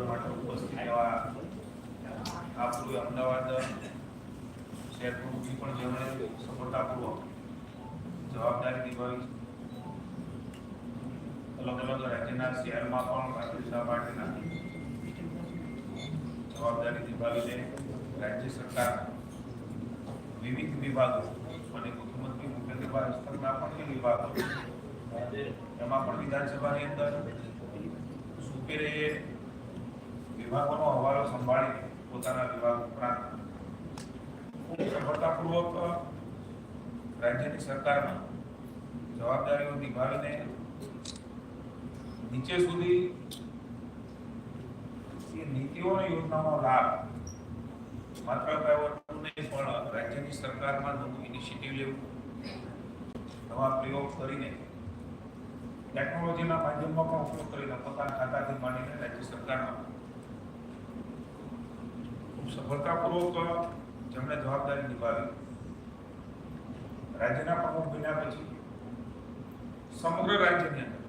માટે ઉપસ્થિત એવા આપણું અમદાવાદ શહેર પ્રમુખજી પણ જેમણે જવાબદારી નિભાવી અલગ અલગ રાજ્યના શહેરમાં પણ ભારતીય જનતા પાર્ટીના રાજ્ય સરકાર વિવિધ વિભાગો રાજ્યની સરકારમાં જવાબદારીઓ નિભાવીને નીચે સુધી એ નીતિઓ યોજનાનો લાભ માત્ર નહીં, પણ રાજ્યની સરકારમાં નવું ઇનિશિયેટિવ લેવું નવા પ્રયોગ કરીને ટેકનોલોજીના માધ્યમમાં પણ ઉપયોગ કરીને પોતાના ખાતાથી માંડીને રાજ્ય સરકારમાં ખૂબ સફળતાપૂર્વક જેમણે જવાબદારી નિભાવી. રાજ્યના પ્રમુખ બન્યા પછી સમગ્ર રાજ્યની અંદર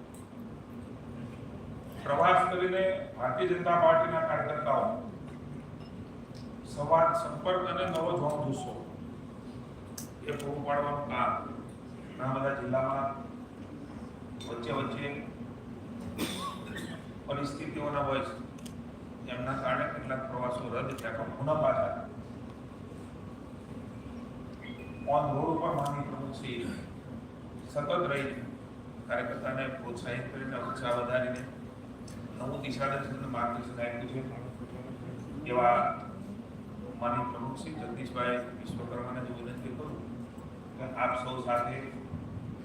પ્રવાસ કરીને ભારતીય જનતા પાર્ટીના કાર્યકર્તાઓ સંવાદ સંપર્ક અને નવો જોમ જુસ્સો એ પૂરું પાડવાનું કામ ઘણા બધા જિલ્લામાં વચ્ચે વચ્ચે પરિસ્થિતિઓના હોય છે. એમના કારણે કેટલાક પ્રવાસો રદ થયા પણ પુનઃ પાછા ઓન રોડ ઉપર પ્રમુખશ્રી સતત રહી કાર્યકર્તાને પ્રોત્સાહિત કરીને, ઉત્સાહ વધારીને, નવું દિશાદર્શન માર્ગદર્શન આપ્યું છે. એવા માની પ્રમુખ શ્રી જગદીશભાઈ વિશ્વકર્માને જે વિનંતી કરું કે આપ સૌ સાથે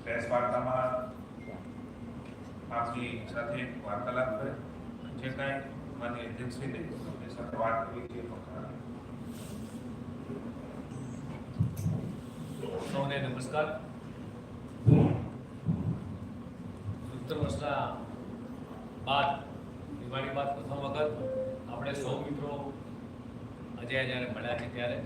પ્રેસ વાર્તામાં આપની સાથે વાર્તાલાપ કરે જે કાંઈ માની અધ્યક્ષશ્રીને એમની સાથે વાત કરવી છે એ પણ કરાવે. સૌને નમસ્કાર સત્તર વર્ષના બાદ દિવાળી બાદ પ્રથમ વખત આપણે સૌ મિત્રો આજે જ્યારે મળ્યા છે ત્યારે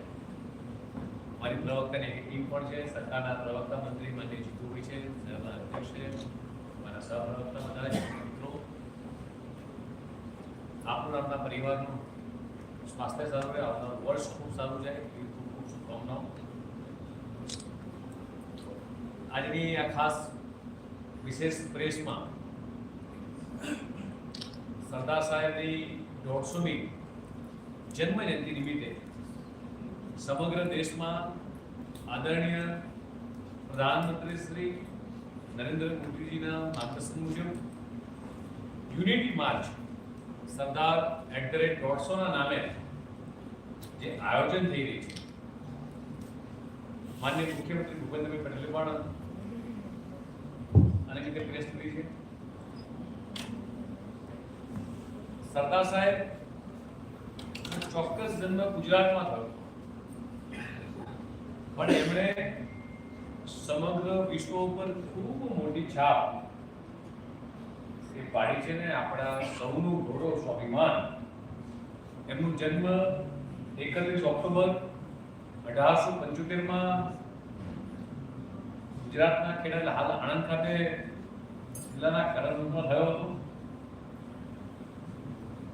મારી પ્રવક્તાની એક ટીમ પણ છે, સરકારના પ્રવક્તા મંત્રી માન્ય જીતુભાઈ છે અધ્યક્ષ છે મારા સહપ્રવક્તા બધા મિત્રો. આપણું આપણા પરિવારનું સ્વાસ્થ્ય સારું રહે આવનારું વર્ષ ખૂબ સારું જાય એવી ખૂબ ખૂબ શુભકામનાઓ. આજની આ ખાસ વિશેષ પ્રેસમાં સરદાર સાહેબની દોઢસોમી જન્મ જયંતિ નિમિત્તે સમગ્ર દેશમાં આદરણીય પ્રધાનમંત્રી શ્રી નરેન્દ્ર મોદીજીના માર્ગદર્શન મુજબ Unity March Sardar at the rate દોઢસોના નામે જે આયોજન થઈ રહી છે. માન્ય મુખ્યમંત્રી ભૂપેન્દ્રભાઈ પટેલે પણ આને લીધે પ્રેસ કરી છે. સરદાર સાહેબ, ચોક્કસ જન્મ ગુજરાતમાં થયો. પણ એમણે સમગ્ર વિશ્વ ઉપર ખૂબ મોટી છાપ એ પાડી છે ને આપણા સૌનું ગૌરવ સ્વાભિમાન. એમનું જન્મ એકત્રીસ ઓક્ટોબર અઢારસો પંચોતેરમાં ગુજરાતના ખેડા હાલ આણંદ ખાતે જિલ્લાના કરણમાં થયો હતો.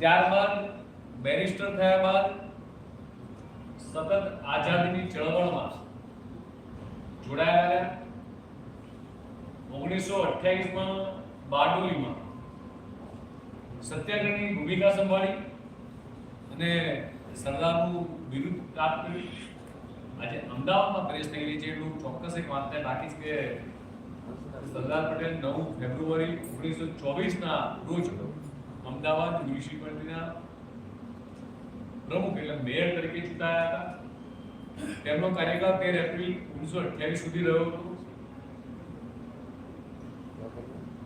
ત્યારબાદ બેરિસ્ટર થયા બાદ સતત આઝાદીની ચળવળમાં જોડાયા રહ્યા. ઓગણીસો અઠ્યાવીસમાં બારડોલીમાં સત્યાગ્રહની ભૂમિકા સંભાળી અને સરદારનું બિરુદ પ્રાપ્ત કર્યું. આજે અમદાવાદમાં પ્રેસ થઈ છે. એટલું ચોક્કસ એક વાત રાખીશ કે સરદાર પટેલ નવ ફેબ્રુઆરી ઓગણીસો ચોવીસના રોજ અમદાવાદ મ્યુનિસિપાલિટીના પ્રમુખ એટલે મેયર તરીકે ચૂંટાયા હતા. તેમનો કાર્યકાળ તેર એપ્રિલ ઓગણીસો અઠ્યાવીસ સુધી રહ્યો હતો.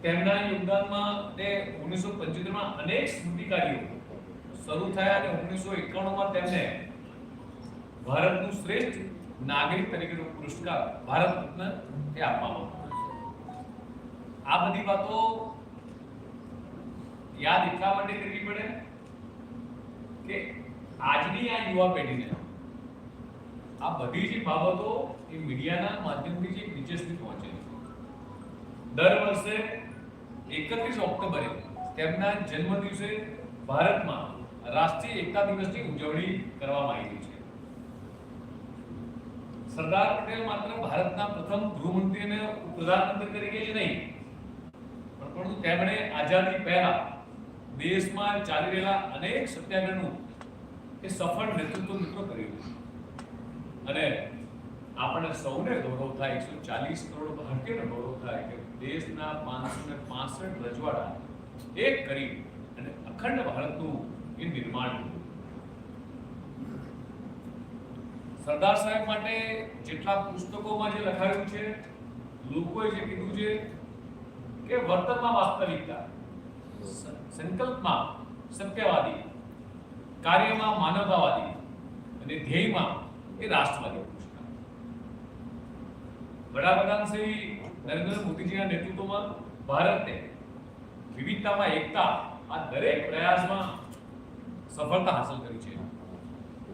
તેમના યોગદાનમાં તે ઓગણીસો પંચોતેરમાં અનેક સ્મૃતિ શરૂ થયા અને ઓગણીસો એકાણુંમાં તેમને ભારતનું શ્રેષ્ઠ નાગરિક તરીકેનો પુરસ્કાર ભારત રત્ન તે આપવામાં આ બધી વાતો યાદ એટલા માટે કરવી પડે કે આજની આ યુવા પેઢીને આ બધી જે બાબતો એ મીડિયાના માધ્યમથી જે નીચે પહોંચે દર વર્ષે એકત્રીસ ઓક્ટોબરે તેમના જન્મ દિવસે ભારતમાં રાષ્ટ્રીય એકતા દિવસની ઉજવણી કરવામાં આવી છે. સરદાર પટેલ માત્ર ભારતના પ્રથમ ગૃહમંત્રી અને પ્રધાનમંત્રી તરીકે જ નહીં, પણ પરંતુ તેમણે આઝાદી પહેલા દેશમાં ચાલી રહેલા અનેક સત્યાગ્રહનું એ સફળ નેતૃત્વ મિત્રો કર્યું. અને આપણને સૌને ગૌરવ થાય, એકસો ચાલીસ કરોડ ભારતીયને ગૌરવ થાય કે દેશના પાંચસો ને પાસઠ રજવાડા એક કરી અને અખંડ ભારતનું એ નિર્માણ કર્યું. સરદાર સાહેબ માટે જેટલા પુસ્તકોમાં જે લખાયું છે, લોકોએ જે કીધું છે કે વર્તનમાં વાસ્તવિકતા, સંકલ્પમાં સત્યવાદી, કાર્યમાં માનવતાવાદી અને ધ્યેયમાં એ રાષ્ટ્રવાદી વડાપ્રધાન શ્રી નરેન્દ્ર મોદીજીના નેતૃત્વમાં ભારતે વિવિધતામાં એકતા આ દરેક પ્રયાસમાં સફળતા હાંસલ કરી છે.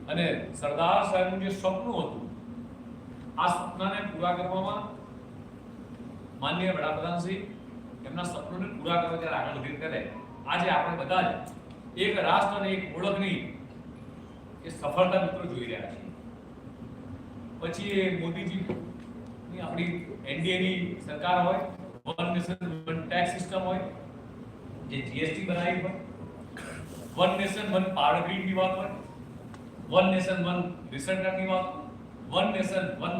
અને સરદાર સાહેબનું જે સપનું હતું, આ સપનાને પૂરા કરવામાં માનનીય વડાપ્રધાન શ્રી એમના સપનોને પૂરા કરવા ત્યારે આગળ વધી ત્યારે આજે આપણે બધા જ એક રાષ્ટ્ર અને એક ઓળખની એ સફળતા મિત્રો જોઈ રહ્યા છીએ. પછી એ મોદીજી ની આપણી એનડીએની સરકાર હોય one nation one tax system હોય, જે જીએસટી બનાવી હોય વન નેશન વન પાવર ગ્રીડની વાત હોય વન નેશન વન રિસર્ચ એક્ટની વાત વન નેશન વન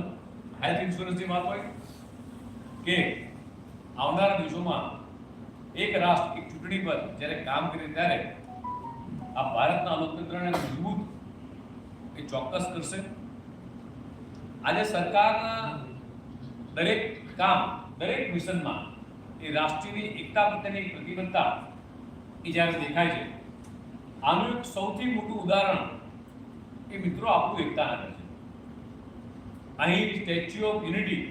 હેલ્થ ઇન્સ્યોરન્સની વાત હોય, કે આવનારા દિવસોમાં એક રાષ્ટ્ર, એક ચૂંટણી પર જ્યારે કામ કરે ત્યારે આ ભારતના લોકતંત્રને મજબૂત એ ચોક્કસ કરશે. આજે સરકારના દરેક કામ, દરેક મિશનમાં એ રાષ્ટ્રીયની એકતા પ્રત્યેની પ્રતિબદ્ધતા એ જ્યારે દેખાય છે, આનું એક સૌથી મોટું ઉદાહરણ એ મિત્રો આપણું એકતાનગર છે અહીં સ્ટેચ્યુ ઓફ યુનિટી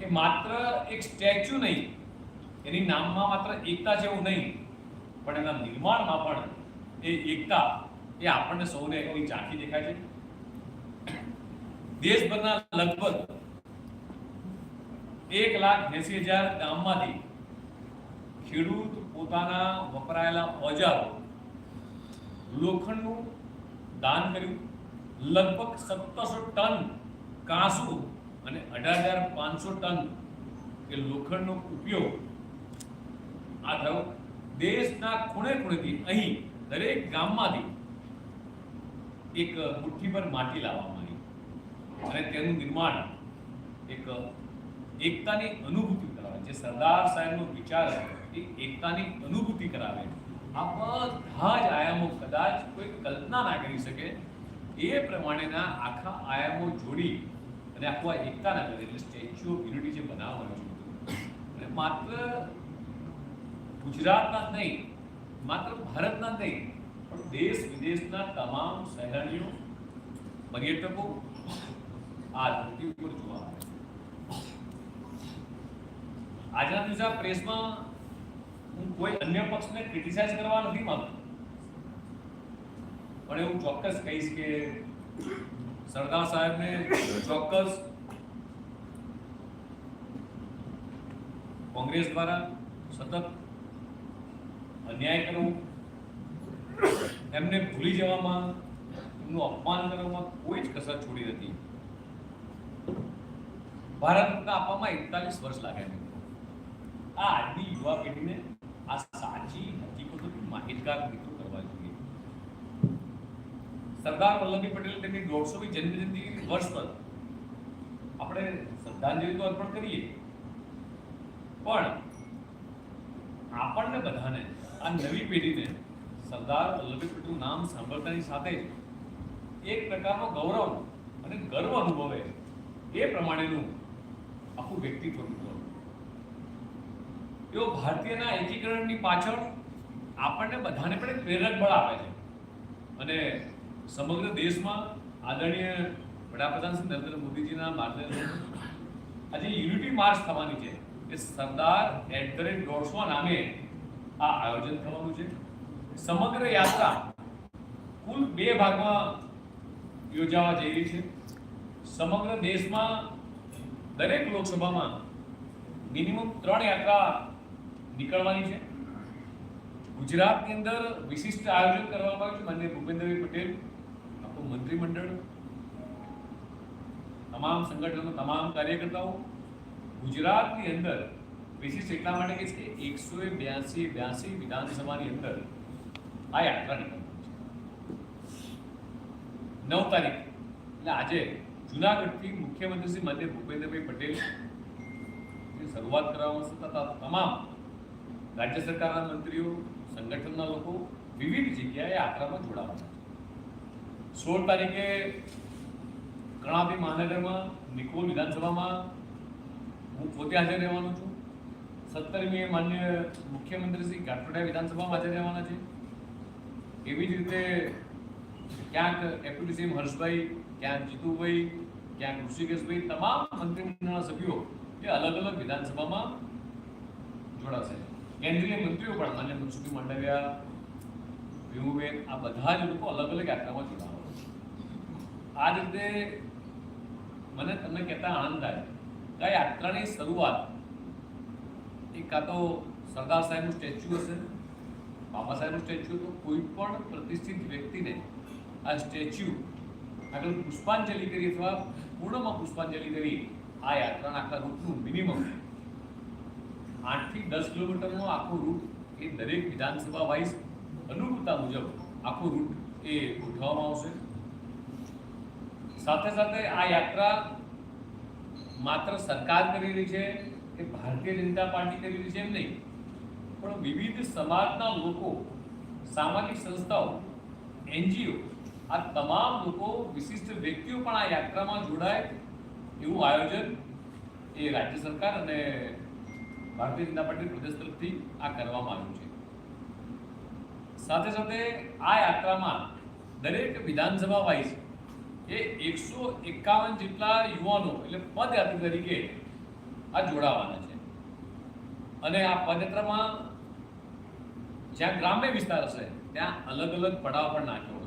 એ માત્ર એક સ્ટેચ્યુ નહીં, એની નામમાં માત્ર એકતા જેવું નહીં, પણ એના નિર્માણમાં પણ એ એકતા એ આપણને સૌને એની ઝાંખી દેખાય છે. દેશભરના લગભગ એક લાખ એસી હજાર ગામમાંથી ખેડૂત પોતાના વપરાયેલા ઓજારો લોખંડનું દાન કર્યું. લગભગ સત્તરસો ટન કાંસુ અને અઢાર હજાર પાંચસો ટન એ લોખંડનો ઉપયોગ આ થયો. દેશના ખૂણે ખૂણેથી અહીં દરેક ગામમાંથી એક મુઠ્ઠીભર માટી લાવવામાં અને તેનું નિર્માણ એક એકતાની અનુભૂતિ કરાવે. જે સરદાર સાહેબનો વિચાર એ એકતાની અનુભૂતિ કરાવે. આ બધા જ આયામો કદાચ કોઈ કલ્પના ના કરી શકે. એ પ્રમાણેના આખા આયામો જોડી અને આખું એકતાના કરે એટલે સ્ટેચ્યુ ઓફ યુનિટી જે બનાવવાનું છે અને માત્ર ગુજરાતના નહીં, માત્ર ભારતના નહીં, પણ દેશ વિદેશના તમામ સહેલાણીઓ પર્યટકો આ ધરતી ઉપર જોવા મળે આજના દિવસે પ્રેસમાં હું કોઈ અન્ય પક્ષને ક્રિટિસાઇઝ કરવા નથી માંગતો. પણ એવું ચોક્કસ કહીશ કે સરદાર સાહેબને ચોક્કસ કોંગ્રેસ દ્વારા સતત અન્યાય કરવો, એમને ભૂલી જવામાં, એમનું અપમાન કરવામાં કોઈ જ કસર છોડી નથી. ભારત આપવામાં એકતાલીસ વર્ષ લાગ્યા મિત્રો આ આજની યુવા પેઢીને આ સાચી હકીકતોથી માહિતગાર મિત્રો કરવા જોઈએ. સરદાર વલ્લભભાઈ પટેલ તેમની દોઢસોમી જન્મજયંતિ વર્ષ પર આપણે શ્રદ્ધાંજલિ તો અર્પણ કરીએ. પણ આપણને બધાને, આ નવી પેઢીને સરદાર વલ્લભભાઈ પટેલનું નામ સાંભળતાની સાથે જ એક પ્રકારનો ગૌરવ અને ગર્વ અનુભવે એ પ્રમાણેનું આખું વ્યક્તિત્વ તેઓ ભારતીયના એકીકરણની પાછળ આપણને બધાને પણ એક પ્રેરક બળ આપે છે. અને સમગ્ર દેશમાં આદરણીય વડાપ્રધાન શ્રી નરેન્દ્ર મોદીજીના માર્ગદર્શન આજે યુનિટી માર્ચ થવાની છે. એ સરદાર એટ ધ રેટ દોઢસો નામે આ આયોજન થવાનું છે. સમગ્ર યાત્રા કુલ બે ભાગમાં યોજાવા જઈ રહી છે. સમગ્ર દેશમાં દરેક લોકસભામાં મિનિમમ ત્રણ યાત્રા નીકળવાની છે. ગુજરાતની અંદર વિશિષ્ટ આયોજન કરવામાં આવ્યું છે. માનનીય ભૂપેન્દ્રભાઈ પટેલ આખું મંત્રીમંડળ, તમામ સંગઠનો, તમામ કાર્યકર્તાઓ, ગુજરાતની અંદર વિશિષ્ટ એટલા માટે કે છે એકસો બ્યાસી બ્યાસી વિધાનસભાની અંદર આ યાત્રા નીકળવાની છે. નવ તારીખ, એટલે આજે જુનાગઢથી મુખ્યમંત્રી શ્રી માન્ય ભૂપેન્દ્રભાઈ પટેલ શરૂઆત કરવામાં તથા તમામ રાજ્ય સરકારના મંત્રીઓ, સંગઠનના લોકો વિવિધ જગ્યાએ યાત્રામાં જોડાવાના છે. સોળ તારીખે કર્ણાવતી મહાનગરમાં નિકોલ વિધાનસભામાં હું પોતે હાજર રહેવાનો છું. સત્તરમીએ માન્ય મુખ્યમંત્રી શ્રી કાઠોડિયા વિધાનસભામાં હાજર રહેવાના છે. એવી જ રીતે ક્યાંક ડેપ્યુટી સીએમ હર્ષભાઈ ક્યાંક જીતુભાઈ ક્યાંક ઋષિકેશભાઈ, તમામ મંત્રીમંડળના સભ્યો એ અલગ અલગ વિધાનસભામાં જોડાશે. કેન્દ્રીય મંત્રીઓ પણ માન્ય મનસુખી માંડવિયા, ભીમુબેન, આ બધા જ લોકો અલગ અલગ યાત્રામાં જોડાવા આ જ રીતે મને તમને કહેતા આનંદ થાય કે આ યાત્રાની શરૂઆત એક કાં તો સરદાર સાહેબનું સ્ટેચ્યુ હશે, બાબા સાહેબનું સ્ટેચ્યુ તો કોઈ પણ પ્રતિષ્ઠિત વ્યક્તિને આ સ્ટેચ્યુ આગળ પુષ્પાંજલિ કરી અથવા પૂર્ણમાં પુષ્પાંજલિ કરી, આ યાત્રાના આખા રૂટનું મિનિમમ આઠથી દસ કિલોમીટરનો આખો રૂટ એ દરેક વિધાનસભા વાઇઝ અનુકૂળતા મુજબ આખો રૂટ એ ગોઠવવામાં આવશે. સાથે સાથે આ યાત્રા માત્ર સરકાર કરી રહી છે કે ભારતીય જનતા પાર્ટી કરી રહી છે એમ નહીં, પણ વિવિધ સમાજના લોકો, સામાજિક સંસ્થાઓ, એનજીઓ આ તમામ લોકો વિશિષ્ટ વ્યક્તિઓ પણ આ યાત્રામાં જોડાય. એવું આયોજન એ રાજ્ય સરકાર અને ભારતીય જનતા પાર્ટી પ્રદેશ તરફથી આ કરવામાં આવ્યું છે. સાથે સાથે આ યાત્રામાં દરેક વિધાનસભા વાઇઝ એ એકસો એકાવન જેટલા યુવાનો એટલે પદયાત્રી તરીકે આ જોડાવાના છે. અને આ પદયાત્રામાં જ્યાં ગ્રામ્ય વિસ્તાર હશે, ત્યાં અલગ અલગ પડાવ પણ નાખ્યો.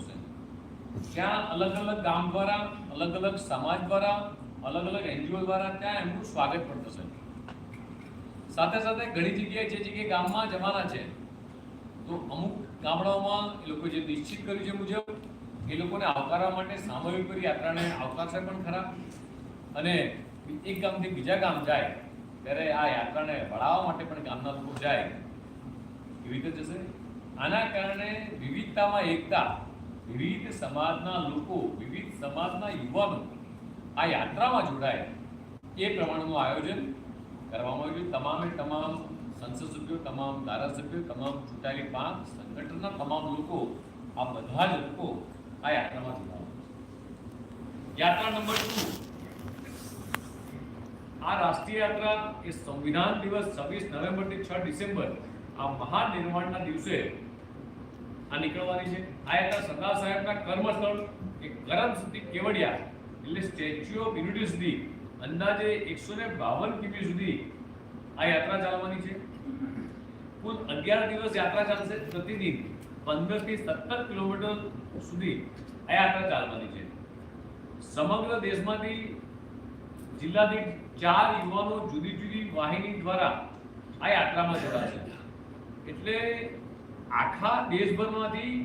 ત્યાં અલગ અલગ ગામ દ્વારા, અલગ અલગ સમાજ દ્વારા, અલગ અલગ એનજીઓ દ્વારા ત્યાં એમનું સ્વાગત પણ થશે સાથે સાથે ઘણી જગ્યાએ જે જગ્યાએ ગામમાં જવાના છે, તો અમુક ગામડાઓમાં એ લોકો જે નિશ્ચિત કર્યું છે મુજબ, એ લોકોને આવકારવા માટે સામૂહિક યાત્રાને આવકારશે પણ ખરા. અને એક ગામથી બીજા ગામ જાય, ત્યારે આ યાત્રાને વળાવવા માટે પણ ગામના લોકો જાય, એવી રીતે જશે. આના કારણે વિવિધતામાં એકતા વિવિધ સમાજના લોકો, વિવિધ સમાજના યુવાનો આ યાત્રામાં જોડાય. એ પ્રમાણેનું આયોજન કરવામાં આવ્યું. તમામે તમામ સંસદ સભ્યો, તમામ ધારાસભ્યો, તમામ ચૂંટાયેલી પાંચ સંગઠનના તમામ લોકો, આ બધા જ લોકો આ યાત્રામાં જોડાયા. યાત્રા નંબર ટુ. આ રાષ્ટ્રીય યાત્રા એ સંવિધાન દિવસ છવ્વીસ નવેમ્બરથી છ ડિસેમ્બર, આ મહાન નિર્માણના દિવસે આ નીકળવાની છે. આ યાત્રા સરદાર સાહેબના કર્મસ્થળ એ ગરમ સુધી કેવડિયા, એટલે સ્ટેચ્યુ ઓફ યુનિટી સુધી, અંદાજે એકસો ને બાવન કિમી સુધી આ યાત્રા ચાલવાની છે. કુલ અગિયાર દિવસ યાત્રા ચાલશે પ્રતિદિન પંદરથી સત્તર કિલોમીટર સુધી આ યાત્રા ચાલવાની છે. સમગ્ર દેશમાંથી જિલ્લાથી ચાર યુવાનો જુદી જુદી વાહિની દ્વારા આ યાત્રામાં જોડાશે. એટલે આખા દેશભરમાંથી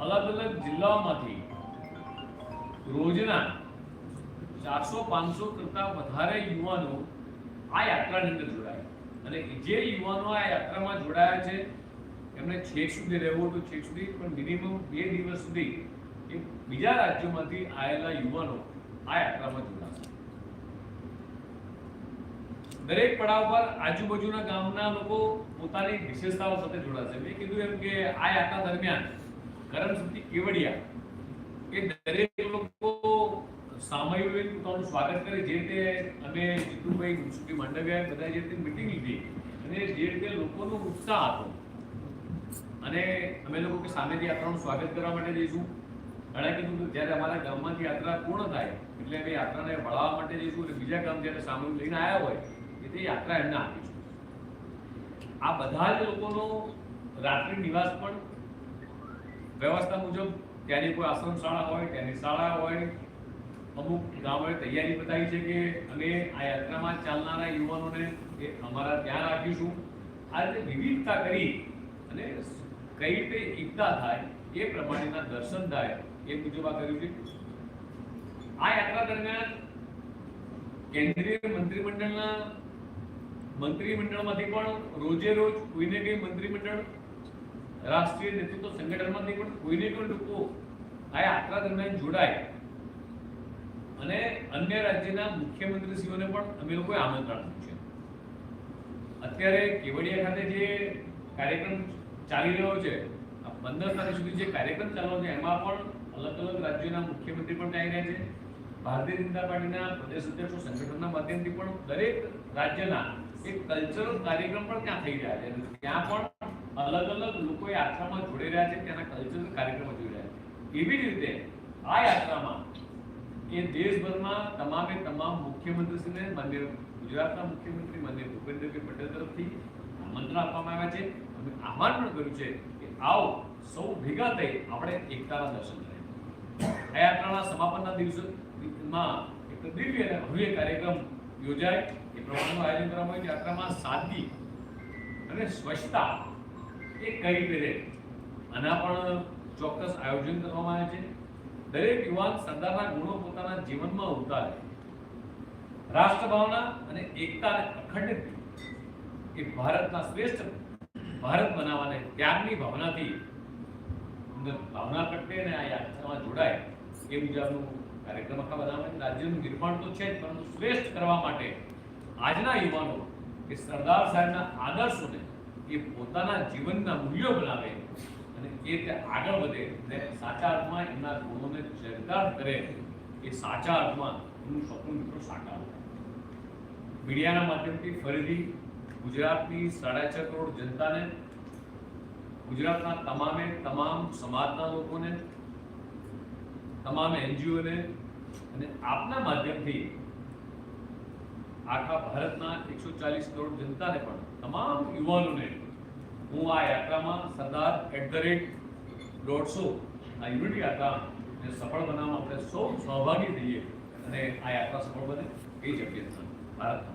અલગ અલગ જિલ્લાઓમાંથી રોજના ચારસો, પાંચસો કરતા વધારે યુવાનો આ યાત્રાની અંદર જોડાયા અને જે યુવાનો આ યાત્રામાં જોડાયા છે, એમને છેક સુધી રહેવું તો છેક સુધી, પણ મિનિમમ બે દિવસ સુધી બીજા રાજ્યોમાંથી આવેલા યુવાનો આ યાત્રામાં જોડાશે દરેક પડાવ પર આજુબાજુના ગામના લોકો પોતાની વિશેષતાઓ સાથે જોડાશે. મેં કીધું એમ કે આ યાત્રા દરમિયાન કરમસદી કેવડિયા એ દરેક લોકો સામયિક પોતાનું સ્વાગત કરે, જે રીતે અમે જીતુભાઈ મુનસુખી માંડવિયાએ બધા જે રીતે મિટિંગ લીધી અને જે રીતે લોકોનો ઉત્સાહ હતો. અને અમે લોકો કે સામેથી યાત્રાનું સ્વાગત કરવા માટે જઈશું. ઘણા કીધું જ્યારે અમારા ગામમાંથી યાત્રા પૂર્ણ થાય, એટલે અમે યાત્રાને વળાવવા માટે જઈશું અને બીજા ગામ જ્યારે સામૂહિક લઈને આવ્યા હોય એ તે યાત્રા એમને આપીશું આ બધા જ લોકોનો રાત્રિ નિવાસ પણ વ્યવસ્થા મુજબ ત્યાંની કોઈ આશ્રમ શાળા હોય, ત્યાંની શાળા હોય, અમુક ગામોએ તૈયારી બતાવી છે કે અમે આ યાત્રામાં ચાલનારા યુવાનોને એ અમારા ત્યાં રાખીશું. આ રીતે વિવિધતા કરી અને કઈ રીતે એકતા થાય એ પ્રમાણેના દર્શન થાય એ મુજબ આ કર્યું છે. આ યાત્રા દરમિયાન કેન્દ્રીય મંત્રીમંડળના મંત્રીમંડળમાંથી પણ રોજે રોજ કોઈને કંઈ મંત્રીમંડળ, રાષ્ટ્રીય નેતૃત્વ સંગઠનમાંથી પણ કોઈને કોઈ લોકો આ યાત્રા દરમિયાન જોડાય. અને અન્ય રાજ્યના મુખ્યમંત્રીશ્રીઓને પણ અમે લોકોએ આમંત્રણ આપ્યું છે. અત્યારે કેવડિયા ખાતે જે કાર્યક્રમ ચાલી રહ્યો છે, આ પંદર તારીખ સુધી જે કાર્યક્રમ ચાલવાનો છે, એમાં પણ અલગ અલગ રાજ્યોના મુખ્યમંત્રી પણ આવી રહ્યા છે. ભારતીય જનતા પાર્ટીના પ્રદેશ અધ્યક્ષો સંગઠનના માધ્યમથી પણ દરેક રાજ્યના એક કલ્ચરલ કાર્યક્રમ પણ ત્યાં થઈ રહ્યા છે. ત્યાં પણ અલગ અલગ લોકો યાત્રામાં જોડાઈ રહ્યા છે, ત્યાંના કલ્ચરલ કાર્યક્રમો જોઈ રહ્યા છે. એવી રીતે આ યાત્રામાં એ દેશભરમાં તમામે તમામ મુખ્યમંત્રીશ્રીને મંદિર ગુજરાતના મુખ્યમંત્રી મંદિર ભૂપેન્દ્રભાઈ પટેલ તરફથી આમંત્રણ આપવામાં આવ્યા છે. અને આહવાન પણ કર્યું છે કે આવો સૌ ભેગા થઈ આપણે એકતાના દર્શન કરીએ. આ યાત્રાના સમાપનના દિવસોમાં એક દિવ્ય અને ભવ્ય કાર્યક્રમ યોજાય. એ પ્રમાણેનું આયોજન કરવામાં આવે. યાત્રામાં સાદગી અને સ્વચ્છતા એ કઈ રીતે આના પણ ચોક્કસ આયોજન કરવામાં આવે છે. દરેક યુવાન સરદારના ગુણો પોતાના જીવનમાં ઉતારે. રાષ્ટ્રભાવના અને એકતા અને અખંડિત એ ભારતના શ્રેષ્ઠ ભારત બનાવવાને ત્યાગની ભાવનાથી ભાવના અને આ યાત્રામાં જોડાય એ મુજબનું કાર્યક્રમ આખા બધામાં રાજ્યનું નિર્માણ તો છે જ, પરંતુ શ્રેષ્ઠ કરવા માટે આજના યુવાનો એ સરદાર સાહેબના આદર્શોને એ પોતાના જીવનના મૂલ્યો બનાવે અને એ રીતે આગળ વધે ને સાચા અર્થમાં એમના ગુણોને ચરિતાર્થ કરે એ સાચા અર્થમાં એમનું સપનું મિત્રો સાકાર. થાય મીડિયાના માધ્યમથી ફરીથી ગુજરાતની સાડા છ કરોડ જનતાને, ગુજરાતના તમામે તમામ સમાજના લોકોને તમામ એનજીઓને અને આપના માધ્યમથી આખા ભારતના એકસો ચાલીસ કરોડ જનતાને પણ તમામ યુવાનોને હું આ યાત્રામાં સરદાર એટ ધ રેટ દોઢસો આ યુનિટી યાત્રાને સફળ બનાવવામાં આપણે સૌ સહભાગી થઈએ અને આ યાત્રા સફળ બને એ જ અભ્યર્થના. ભારત